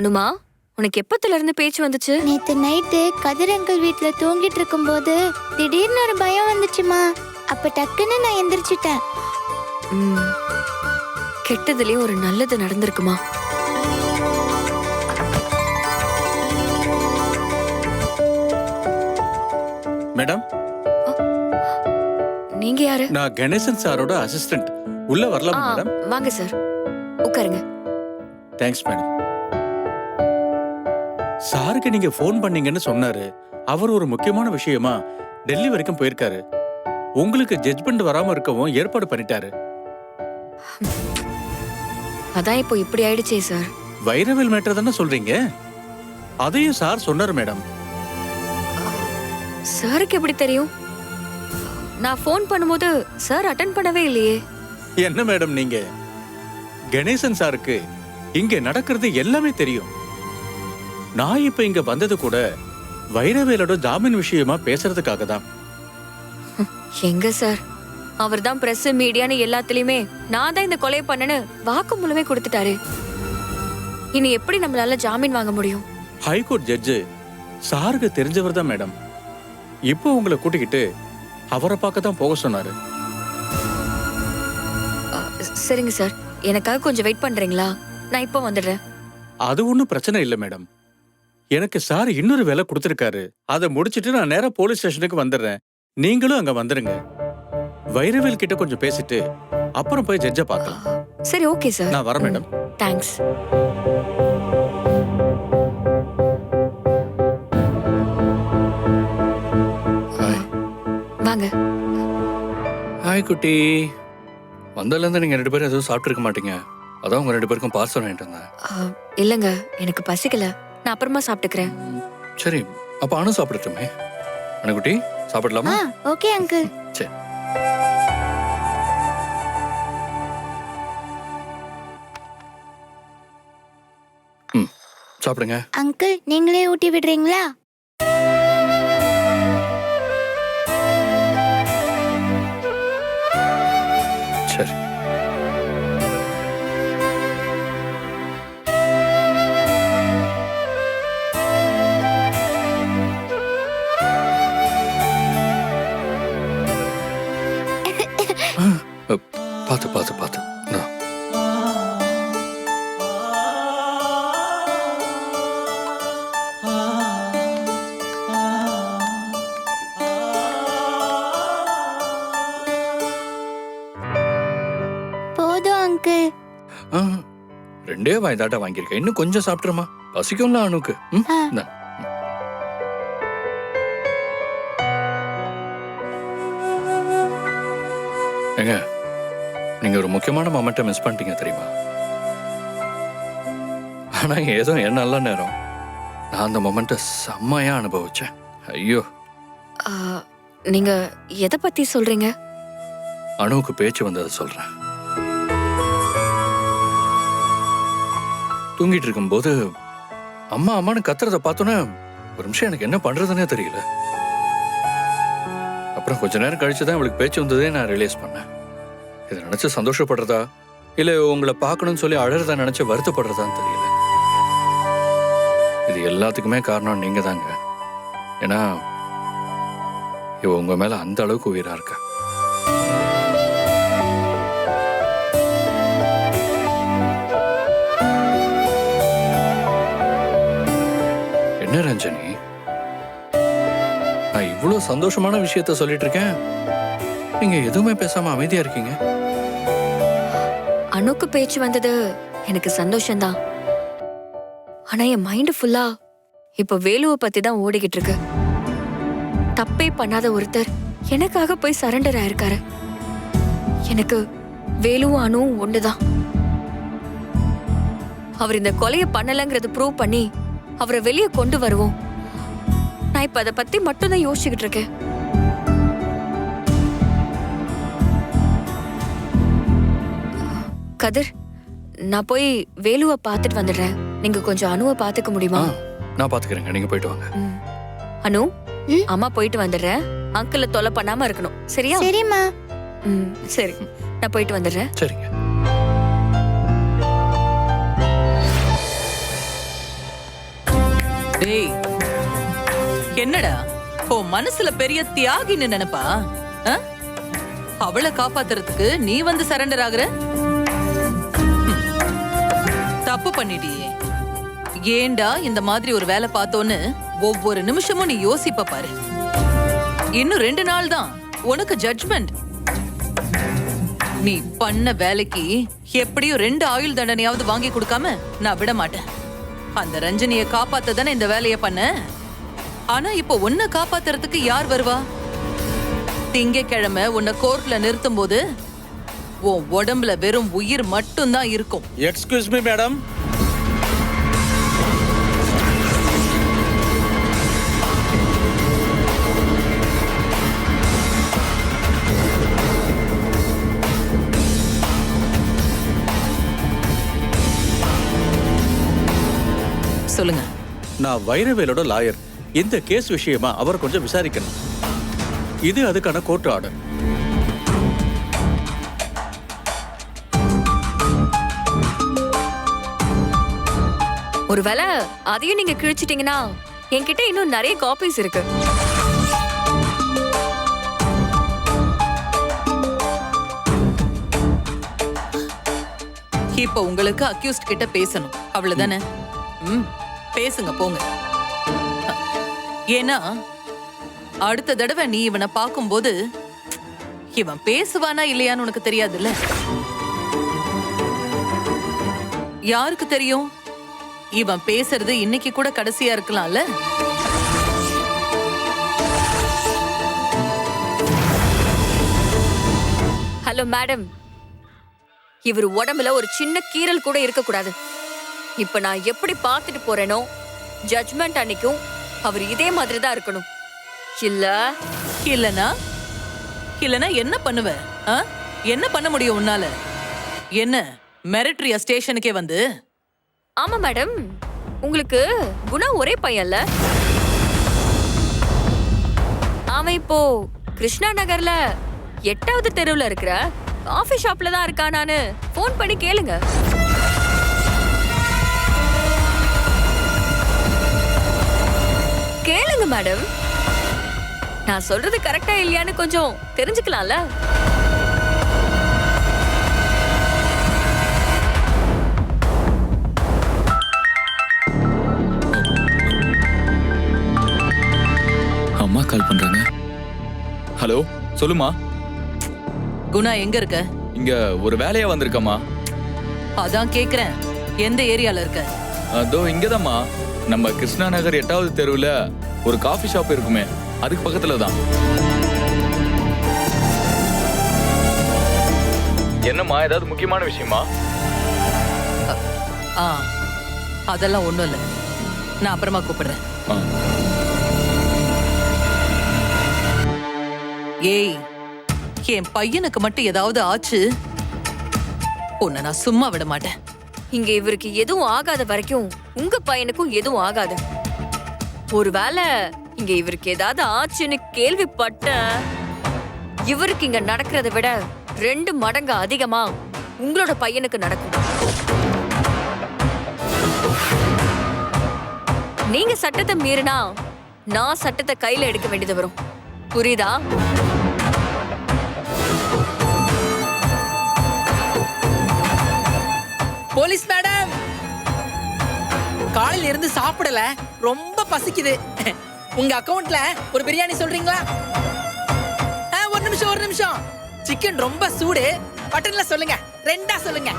அனுமா உனக்கு எப்பத்துல இருந்து பேச்சு வந்துச்சு? நேத்து நைட்டு கதிர் அங்கிள் வீட்ல தூங்கிட்டு இருக்கும்போது திடீர்னு ஒரு பயம் வந்துச்சுமா. அப்ப டக்குன்னு நான் எந்திரிச்சிட்டேன். ம், கெட்டதுலயும் ஒரு நல்லது நடந்திருக்குமா? மேடம்? நீங்க யாரு? நான் கணேசன் சாரோட அசிஸ்டன்ட் உள்ள ஆ, வரலாமா மேடம்? வாங்க சார். உட்காருங்க. Thanks madam. சாருக்கு நீங்க ஃபோன் பண்ணீங்கன்னு சொன்னாரு. அவர் ஒரு முக்கியமான விஷயமா டெல்லி வரைக்கும் போயிருக்காரு. உங்களுக்கு ஜட்ஜ்மெண்ட் வராம இருக்கவும் ஏற்பாடு பண்ணிட்டாரு. அதான் இப்போ இப்படி ஆயிடுச்சே சார். வைரவேல் மேட்டர் தானே சொல்றீங்க? அதையும் சார் சொன்னாரு மேடம் சாருக்கு எப்படி தெரியும்? நான் ஃபோன் பண்ணும்போது சார் அட்டன் பண்ணவே இல்லையே. என்ன மேடம் நீங்க? கணேசன் சாருக்கு இங்க நடக்கிறது எல்லாமே தெரியும். நான் இப்ப இங்க வந்தது கூட வைரவேலோட ஜாமீன் விஷயமா பேசுறதுக்காக தான் எங்க சார்? அவர் தான் பிரஸ் மீடியான்னு எல்லாத்துலயுமே நான் தான் இந்த கொலை பண்ணேன்னு வாக்குமூலமே கொடுத்துட்டாரு. இனி எப்படி நம்மளால ஜாமீன் வாங்க முடியும்? ஹைகோர்ட் ஜட்ஜு சாருக்கு தெரிஞ்சவர் தான் மேடம் இப்போ உங்களை கூட்டிக்கிட்டு அவரை பார்க்க தான் போக சொன்னாரு. சரிங்க சார். எனக்காக கொஞ்சம் வெயிட் பண்றீங்களா? நான் இப்போ வந்துடுறேன். அது ஒன்றும் பிரச்சனை இல்லை மேடம் எனக்கு சார் இன்னொரு வேலை கொடுத்துருக்காரு. அதை முடிச்சிட்டு நான் நேரா போலீஸ் ஸ்டேஷனுக்கு வந்துடுறேன். நீங்களும் அங்க வந்துருங்க. வைரவேல் கிட்ட கொஞ்சம் பேசிட்டு அப்புறம் போய் ஜட்ஜை பார்க்கலாம். சரி ஓகே சார். நான் வரேன் மேடம். தேங்க்ஸ். ஹாய். வாங்க. ஹாய் குட்டி. வந்ததுலேருந்து நீங்கள் ரெண்டு பேரும் எதுவும் சாப்பிட்ருக்க மாட்டீங்க. அதான் உங்கள் ரெண்டு பேருக்கும் பார்சல் வாங்கிட்டு வந்தேன். இல்லைங்க. எனக்கு பசிக்கல. நான் அப்புறமா சாப்பிட்டுக்கிறேன். சரி அப்போ அணு சாப்பிடட்டுமே. அணுக்குட்டி சாப்பிடலாமா? Okay uncle. சரி. சாப்பிடுங்க. அங்கிள் நீங்களே ஊட்டி விடுறீங்களா? பார்த்து பார்த்து பார்த்து. போதும் அங்கிள் ஆ, ரெண்டே வாய் தாட்டா வாங்கியிருக்கேன் இன்னும் கொஞ்சம் சாப்பிட்டுருமா பசிக்கும்ல அணுக்கு ம் ஆ. இந்தா. ஏங்க நீங்க ஒரு முக்கியமான மொமெண்ட்டை மிஸ் பண்ணிட்டீங்க தெரியுமா? ஆனா ஏதோ என் நல்ல நேரம். நான் அந்த மொமெண்ட்டை செம்மையா அனுபவிச்சேன். ஐயோ. நீங்க எதை பத்தி சொல்றீங்க? அணுவுக்கு பேச்சு வந்ததை சொல்றேன். தூங்கிட்டு இருக்கும்போது அம்மா அம்மான்னு கத்துறத பார்த்தோன்னே ஒரு நிமிஷம் எனக்கு என்ன பண்றதுன்னே தெரியல. அப்புறம் கொஞ்ச நேரம் கழிச்சு தான் இவளுக்கு பேச்சு வந்ததே நான் ரியலைஸ் பண்ணேன். இதை நினைச்சு சந்தோஷப்படுறதா? இல்ல உங்களை பார்க்கணும்னு சொல்லி அழறதா நினைச்சு வருத்தப்படுறதான்னு தெரியல. இது எல்லாத்துக்குமே காரணம் நீங்க தாங்க ஏன்னா இவ உங்க மேல அந்த அளவுக்கு உயிரா இருக்கா. என்ன ரஞ்சனி? நான் இவ்வளவு சந்தோஷமான விஷயத்த சொல்லிட்டு இருக்கேன். நீங்க எதுவுமே பேசாம அமைதியா இருக்கீங்க? அணுக்கு பேச்சு வந்தது எனக்கு சந்தோஷம்தான். ஆனா என் மைண்ட் ஃபுல்லா இப்ப வேலுவை பத்தி தான் ஓடிக்கிட்டு இருக்கு. தப்பே பண்ணாத ஒருத்தர் எனக்காக போய் சரண்டர் ஆயிருக்காரு. எனக்கு வேலுவும் அணுவும் ஒண்ணுதான். அவர் இந்த கொலைய பண்ணலங்கிறது ப்ரூவ் பண்ணி அவரை வெளியே கொண்டு வருவோம். நான் இப்ப அதை பத்தி மட்டும்தான் யோசிச்சுக்கிட்டு இருக்கேன். கதிர் நான் போய் வேலுவை பார்த்துட்டு வந்துடுறேன். நீங்க கொஞ்சம் அணுவை பார்த்துக்க ஆ முடியுமா நான் பாத்துக்கிறேங்க நீங்க போயிட்டு வாங்க. அனு? அம்மா போயிட்டு வந்துடுறேன். அங்கிள தொலை பண்ணாம இருக்கணும். சரியா? சரிம்மா. ம், சரி. நான் போயிட்டு வந்துடுறேன். சரிங்க. டேய் என்னடா? உன் மனசுல பெரிய தியாகின்னு நினைப்பா? அவளை காப்பாத்துறதுக்கு நீ வந்து சரண்டர் ஆகுற. தப்பு பண்ணிட்டியே. ஏண்டா இந்த மாதிரி ஒரு வேலை பார்த்தோன்னு ஒவ்வொரு நிமிஷமும் நீ யோசிப்ப பாரு. இன்னும் ரெண்டு நாள் தான். உனக்கு ஜட்ஜ்மெண்ட் நீ பண்ண வேலைக்கு எப்படியும் ரெண்டு ஆயுள் தண்டனையாவது வாங்கி கொடுக்காம நான் விட மாட்டேன். அந்த ரஞ்சனிய காப்பாத்த தானே இந்த வேலைய பண்ண? ஆனா இப்போ உன்னை காப்பாத்துறதுக்கு யார் வருவா? திங்கக்கிழமை உன்னை கோர்ட்ல நிறுத்தும் போது உன் உடம்புல வெறும் உயிர் மட்டும்தான் இருக்கும். எக்ஸ்கியூஸ் மீ மேடம் சொல்லுங்க. நான் வைரவேலோட லாயர். இந்த கேஸ் விஷயமா அவர் கொஞ்சம் விசாரிக்கணும். இது அதுக்கான கோர்ட் ஆர்டர். ஒருவேளை அதையும் நீங்க கிழிச்சிட்டீங்கன்னா என்கிட்ட இன்னும் நிறைய காப்பீஸ் இருக்கு. இப்ப உங்களுக்கு அக்யூஸ்ட் கிட்ட பேசணும். அவ்வளவுதானே? ம் பேசுங்க போங்க. ஏன்னா அடுத்த தடவை நீ இவனை பார்க்கும்போது இவன் பேசுவானா இல்லையான்னு உனக்கு தெரியாதுல்ல? யாருக்கு தெரியும்? இவன் பேசுறது இன்னைக்கு கூட கடைசியா இருக்கலாம்ல? ஹலோ மேடம் இவர் உடம்புல ஒரு சின்ன கீறல் கூட இருக்கக்கூடாது. இப்ப நான் எப்படி பார்த்துட்டு போறேனோ ஜட்மெண்ட் அன்னைக்கும் அவர் இதே மாதிரி தான் இருக்கணும். இல்ல? இல்லனா? இல்லனா என்ன பண்ணுவ? என்ன பண்ண முடியும் உன்னால? என்ன மிரட்ரியா ஸ்டேஷனுக்கே வந்து? ஆமா மேடம். உங்களுக்கு குணா ஒரே பையன்ல. அவன் இப்போ கிருஷ்ணா நகர்ல எட்டாவது தெருவுல இருக்கிற காஃபி ஷாப்ல தான் இருக்கானான்னு ஃபோன் பண்ணி கேளுங்க. கேளுங்க மேடம். நான் சொல்றது கரெக்டா இல்லையான்னு கொஞ்சம் தெரிஞ்சுக்கலாம்ல? கால் பண்றாங்க ஹலோ சொல்லுமா. குணா எங்க இருக்க? இங்க ஒரு வேலையா வந்திருக்கம்மா. அதான் கேக்குறேன். எந்த ஏரியால இருக்க? அதோ இங்கதாம்மா. நம்ம கிருஷ்ணா நகர் எட்டாவது தெருவுல ஒரு காஃபி ஷாப் இருக்குமே அதுக்கு பக்கத்துல தான் என்னம்மா ஏதாவது முக்கியமான விஷயமா? ஆ அதெல்லாம் ஒண்ணும் இல்ல. நான் அப்புறமா கூப்பிடுறேன். ஆ. ஏய் என் பையனுக்கு மட்டும் ஏதாவது ஆச்சு? உன்னை நான் சும்மா விட மாட்டேன். இங்க இவருக்கு எதுவும் ஆகாத வரைக்கும் உங்க பையனுக்கும் எதுவும் ஆகாது. ஒருவேளை இங்க இவருக்கு ஏதாவது ஆச்சுன்னு கேள்விப்பட்ட இவருக்கு இங்க நடக்கிறத விட ரெண்டு மடங்கு அதிகமா உங்களோட பையனுக்கு நடக்கும். நீங்க சட்டத்தை மீறினா நான் சட்டத்தை கையில எடுக்க வேண்டியது வரும். புரியுதா? Police madam. காலையில இருந்து சாப்பிடல. ரொம்ப பசிக்குது. உங்க அக்கவுண்ட்ல ஒரு பிரியாணி சொல்றீங்களா? ஆ, ஒரு நிமிஷம் ஒரு நிமிஷம். சிக்கன் ரொம்ப சூடு. பட்டன்ல சொல்லுங்க. ரெண்டா சொல்லுங்க.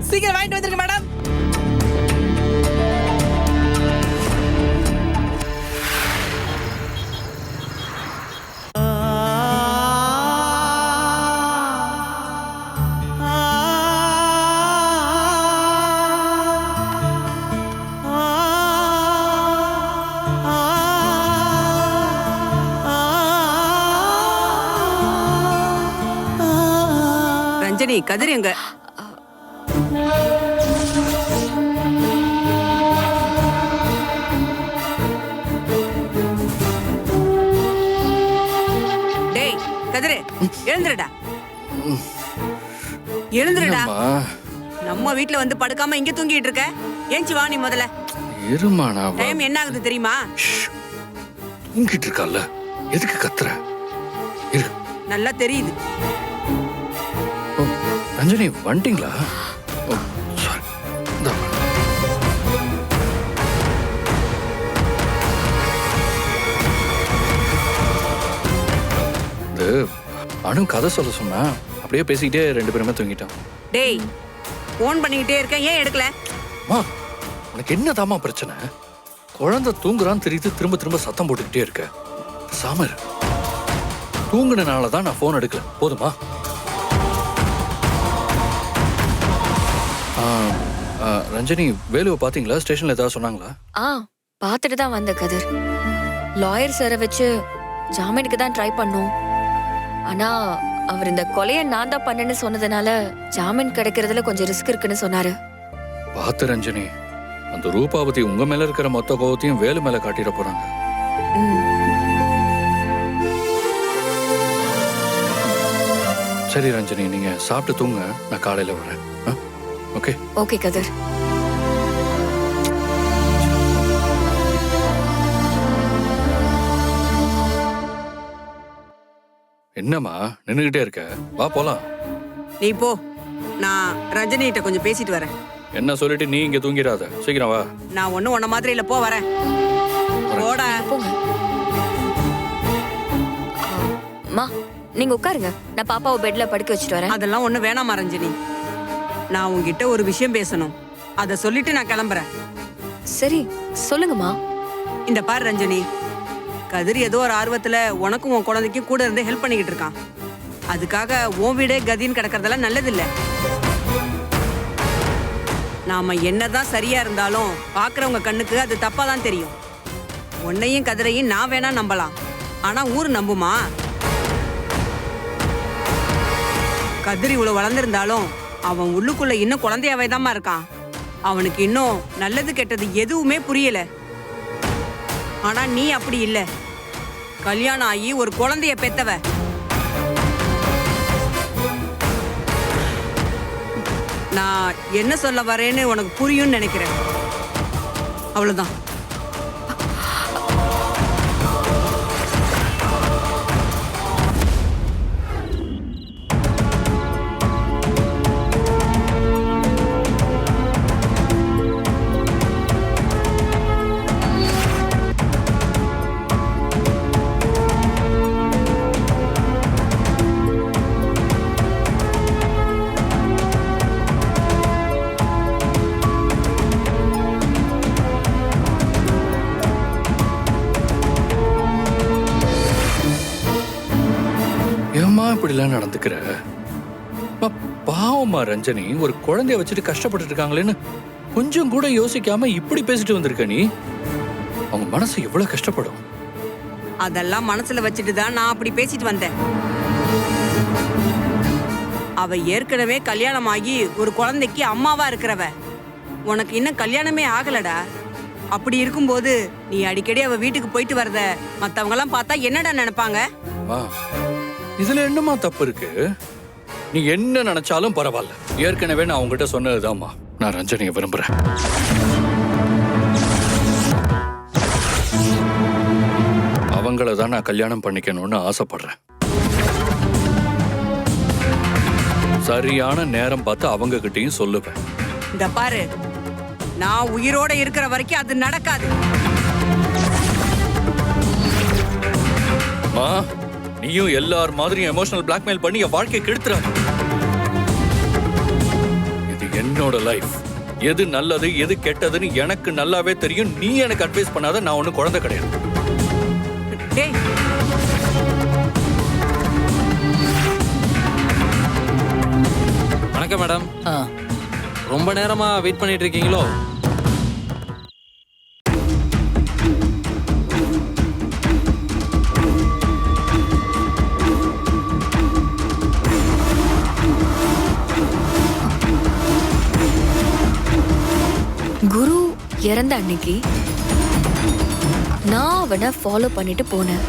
சீக்கிரம் வாங்கிட்டு வந்துருங்க மேடம். ரஞ்சனி கதிர் எங்க டேய் கதிரு எழுந்துடா என்னம்மா? நம்ம வீட்ல வந்து படுக்காம இங்க தூங்கிட்டு இருக்க. ஏஞ்சி வா நீ முதல்ல. இருமா நான் வா- டைம் என்ன ஆகுது தெரியுமா. தூங்கிட்டு இருக்கால எதுக்கு கத்துற? நல்லா தெரியுது. ரஞ்சனி வந்துட்டீங்களா? அனு கதை சொல்ல சொன்னா அப்படியே பேசிக்கிட்டே ரெண்டு பேருமே தூங்கிட்டோம். டேய் ஃபோன் பண்ணிக்கிட்டே இருக்கேன் ஏன் எடுக்கல? மா உனக்கு என்னதாம்மா பிரச்சனை? குழந்தை தூங்குறான்னு தெரியுது திரும்ப திரும்ப சத்தம் போட்டுக்கிட்டே இருக்க. சாம இரு. தூங்குனனால தான் நான் ஃபோன் எடுக்கல. போதுமா? ரஞ்சனி வேலுவை பாத்தீங்களா ஸ்டேஷன்ல ஏதாவது சொன்னாங்களா? ஆ பார்த்துட்டு தான் வந்த கதிர். லாயர் சாரை வச்சு ஜாமீனுக்கு தான் ட்ரை பண்ணோம். ஆனா அவர் இந்த கொலையை நான் தான் பண்ணேன்னு சொன்னதுனால ஜாமீன் கிடைக்கிறதுல கொஞ்சம் ரிஸ்க் இருக்குன்னு சொன்னாரு. பார்த்து ரஞ்சனி. அந்த ரூபாவதி உங்க மேல இருக்கிற மொத்த கோவத்தையும் வேலு மேல காட்டிட போறாங்க. சரி ரஞ்சனி நீங்க சாப்பிட்டு தூங்க. நான் காலையில வரேன்? ஓகே. ஓகே கதிர். என்னம்மா நின்னுகிட்டே இருக்க? வா போலாம். நீ போ. நான் ரஞ்சனிகிட்ட கொஞ்சம் பேசிட்டு வரேன். என்ன சொல்லிட்டு நீ இங்க தூங்கிடாத. சீக்கிரம் வா. நான் ஒன்னும் உன்ன மாதிரி இல்ல போ வரேன். போடா. அம்மா நீங்க உட்காருங்க. நான் பாப்பாவை பெட்ல படுக்க வச்சுட்டு வரேன். அதெல்லாம் ஒண்ணு வேணாமா ரஞ்சனி நான் உன்கிட்ட ஒரு விஷயம் பேசணும். அத சொல்லிட்டு நான் கிளம்புறேன். சரி சொல்லுங்கம்மா. இந்த பாரு ரஞ்சனி கதிர் ஏதோ ஒரு ஆர்வத்துல உனக்கும் உன் குழந்தைக்கும் கூட இருந்து ஹெல்ப் பண்ணிக்கிட்டு இருக்கான். அதுக்காக உன் வீடே கதின்னு கிடக்கறதெல்லாம் நல்லதில்ல. நாம என்னதான் சரியா இருந்தாலும் பாக்குறவங்க கண்ணுக்கு அது தப்பா தான் தெரியும். உன்னையும் கதிரையும் நான் வேணா நம்பலாம். ஆனா ஊர் நம்புமா? கதிர் இவ்வளவு வளர்ந்திருந்தாலும் அவன் உள்ளுக்குள்ள இன்னும் குழந்தையாவே இருக்கான். அவனுக்கு இன்னும் நல்லது கெட்டது எதுவுமே புரியல. ஆனா நீ அப்படி இல்ல. கல்யாணம் ஆகி ஒரு குழந்தைய பெத்தவ. நான் என்ன சொல்ல வரேன்னு உனக்கு புரியும்னு நினைக்கிறேன். அவ்வளவுதான். அம்மா, பாவம்மா ரஞ்சனி ஒரு குழந்தைய வச்சுட்டு கஷ்டப்பட்டுட்டு இருக்காங்களேன்னு கொஞ்சம் கூட யோசிக்காம இப்படி பேசிட்டு வந்திருக்க நீ? அவங்க மனசு எவ்வளவு கஷ்டப்படும்? அதெல்லாம் மனசுல வச்சுட்டு தான் நான் அப்படி பேசிட்டு வந்தேன். அவ ஏற்கனவே கல்யாணம் ஆகி ஒரு குழந்தைக்கு அம்மாவா இருக்கிறவ. உனக்கு இன்னும் கல்யாணமே ஆகலடா. அப்படி இருக்கும்போது நீ அடிக்கடி அவ வீட்டுக்கு போயிட்டு வரத மத்தவங்க எல்லாம் பார்த்தா என்னடா நினைப்பாங்க? இதுல என்னம்மா தப்பு இருக்கு? நீ என்ன நினைச்சாலும் பரவாயில்ல. ஏற்கனவே நான் உங்ககிட்ட சொன்னதுதாம்மா. நான் ரஞ்சனியை விரும்புறேன். அவங்கள தான் நான் கல்யாணம் பண்ணிக்கணும்னு ஆசைப்படுறேன். சரியான நேரம் பார்த்து அவங்க கிட்டயும் சொல்லுவேன். இந்த பாரு. நான் உயிரோட இருக்கிற வரைக்கும் அது நடக்காது. மா நீயும் எல்லார் மாதிரியும் எமோஷனல் பிளாக்மெயில் பண்ணி என் வாழ்க்கையை கெடுத்துறாத. இது என்னோட லைஃப் எது நல்லது எது கெட்டதுன்னு எனக்கு நல்லாவே தெரியும். நீ எனக்கு அட்வைஸ் பண்ணாத நான் ஒன்றும் குழந்தை கிடையாது. டேய். வணக்கம் மேடம் ஆ, ரொம்ப நேரமா வெயிட் பண்ணிட்டு இருக்கீங்களோ? இறந்த அன்னைக்கு நான் அவனை ஃபாலோ பண்ணிட்டு போனேன்.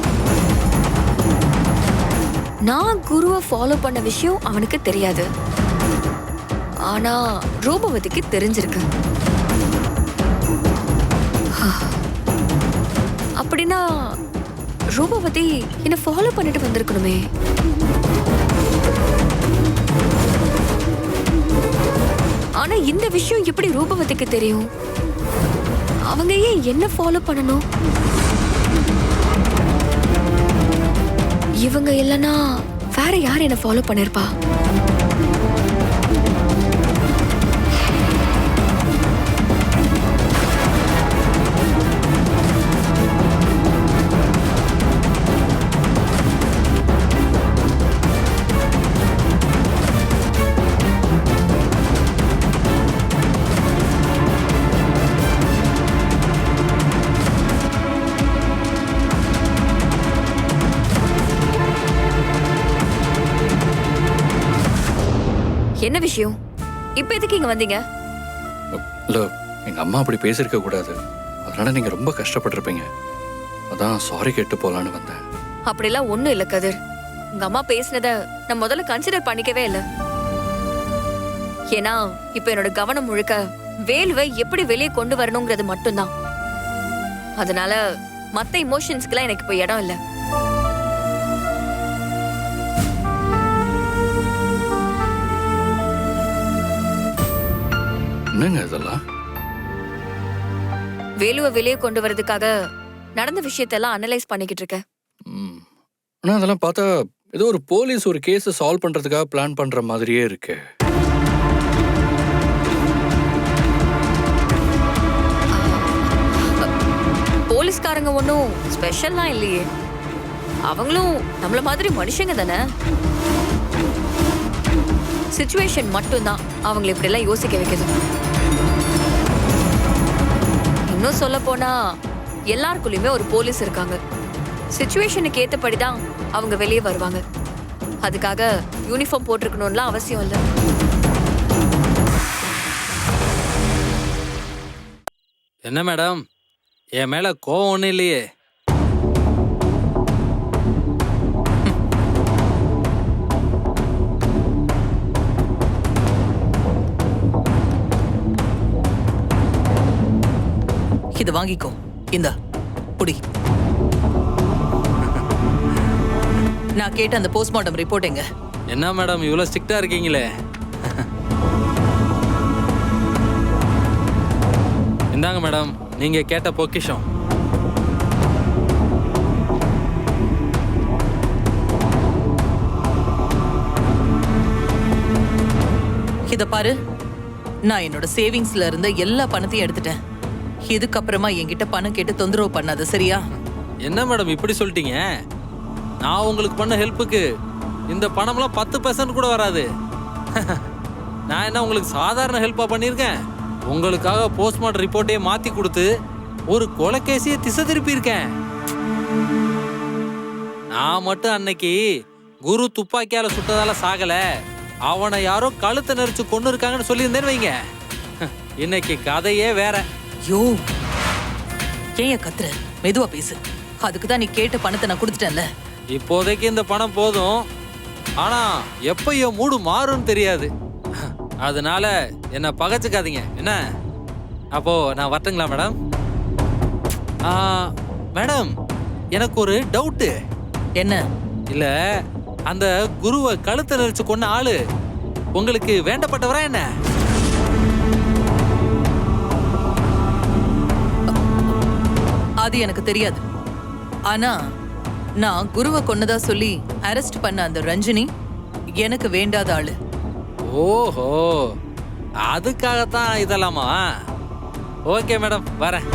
நான் குருவை ஃபாலோ பண்ண விஷயம் அவனுக்கு தெரியாது. ஆனா ரூபவதிக்கு தெரிஞ்சிருக்கு. அப்படின்னா ரூபவதி என்னை ஃபாலோ பண்ணிட்டு வந்திருக்கணுமே. ஆனா இந்த விஷயம் எப்படி ரூபவதிக்கு தெரியும்? அவங்க ஏன் என்ன ஃபாலோ பண்ணணும்? இவங்க இல்லைன்னா வேற யார் என்ன ஃபாலோ பண்ணிருப்பா? என்ன விஷயம்? இப்ப எதுக்கு இங்க வந்தீங்க? இல்ல எங்க அம்மா அப்படி பேசியிருக்க கூடாது. அதனால நீங்க ரொம்ப கஷ்டப்பட்டிருப்பீங்க. அதான் சாரி கேட்டு போலான்னு வந்தேன். அப்படிலாம் ஒண்ணும் இல்ல கதிர். உங்க அம்மா பேசினத நான் முதல்ல கன்சிடர் பண்ணிக்கவே இல்ல. ஏன்னா இப்ப என்னோட கவனம் முழுக்க வேலுவை எப்படி வெளியே கொண்டு வரணுங்கிறது மட்டும்தான். அதனால மத்த இமோஷன்ஸ்க்குலாம் எனக்கு இப்ப இடம் இல்ல. என்னங்க இதெல்லாம்? வேலுவை வெளியே கொண்டு வரதுக்காக நடந்த விஷயத்தெல்லாம் அனலைஸ் பண்ணிக்கிட்டு இருக்கேன் ம். ஆனா அதெல்லாம் பார்த்தா ஏதோ ஒரு போலீஸ் ஒரு கேஸ் சால்வ் பண்றதுக்காக பிளான் பண்ற மாதிரியே இருக்கு. போலீஸ்காரங்க ஒன்றும் ஸ்பெஷல்லாம் இல்லையே. அவங்களும் நம்மள மாதிரி மனுஷங்க தானே? சுச்சுவேஷன் மட்டும்தான். அவங்களை இப்படிலாம் யோசிக்க வைக்குது இன்னும் சொல்ல போனா எல்லாருக்குள்ளயுமே ஒரு போலீஸ் இருக்காங்க. சுச்சுவேஷனுக்கு ஏத்தபடி தான் அவங்க வெளியே வருவாங்க. அதுக்காக யூனிஃபார்ம் போட்டிருக்கணும்லாம் அவசியம் இல்லை. என்ன மேடம்? என் மேல கோவம் ஒன்றும் இல்லையே. இத வாங்கிக்கோ. இந்த புடி நான் கேட்ட அந்த போஸ்ட்மார்ட்டம் ரிப்போர்ட் எங்க? என்ன மேடம் இவ்வளோ ஸ்ட்ரிக்டா இருக்கீங்களே? இந்தாங்க மேடம் நீங்க கேட்ட பொக்கிஷம். இத பாரு நான் என்னோட சேவிங்ஸ்ல இருந்த எல்லா பணத்தையும் எடுத்துட்டேன். இதுக்கப்புறமா என்கிட்ட பணம் கேட்டு தொந்தரவு பண்ணாத சரியா? என்ன மேடம் இப்படி சொல்லிட்டீங்க? நான் உங்களுக்கு பண்ண ஹெல்ப்புக்கு இந்த பணம்லாம் பத்து பர்சன்ட் கூட வராது. நான் என்ன உங்களுக்கு சாதாரண ஹெல்ப்பாக பண்ணியிருக்கேன்? உங்களுக்காக போஸ்ட்மார்ட்டம் ரிப்போர்ட்டே மாற்றி கொடுத்து ஒரு கொலைக்கேசியை திசை திருப்பியிருக்கேன். நான் மட்டும் அன்னைக்கு குரு துப்பாக்கியால சுட்டதால சாகல. அவனை யாரோ கழுத்தை நெரிச்சு கொண்டு இருக்காங்கன்னு சொல்லியிருந்தேன்னு வைங்க. இன்னைக்கு கதையே வேற. யோ ஏன் கத்துற? மெதுவா பேசு. அதுக்கு தான் நீ கேட்ட பணத்தை நான் கொடுத்துட்டேன்ல. இப்போதைக்கு இந்த பணம் போதும். ஆனா எப்ப என் மூடு மாறும்னு தெரியாது. அதனால என்ன பகச்சுக்காதீங்க. என்ன? அப்போ நான் வரட்டுங்களா மேடம்? மேடம் எனக்கு ஒரு டவுட்டு. என்ன? இல்ல அந்த குருவை கழுத்தை நெரிச்சு கொன்ன ஆளு உங்களுக்கு வேண்டப்பட்டவரா என்ன? அது எனக்கு தெரியாது. ஆனா நான் குருவை கொன்னதா சொல்லி அரெஸ்ட் பண்ண அந்த ரஞ்சினி எனக்கு வேண்டாத ஆளு. ஓஹோ அதுக்காகத்தான் இதெல்லாமா? ஓகே மேடம் வரேன்.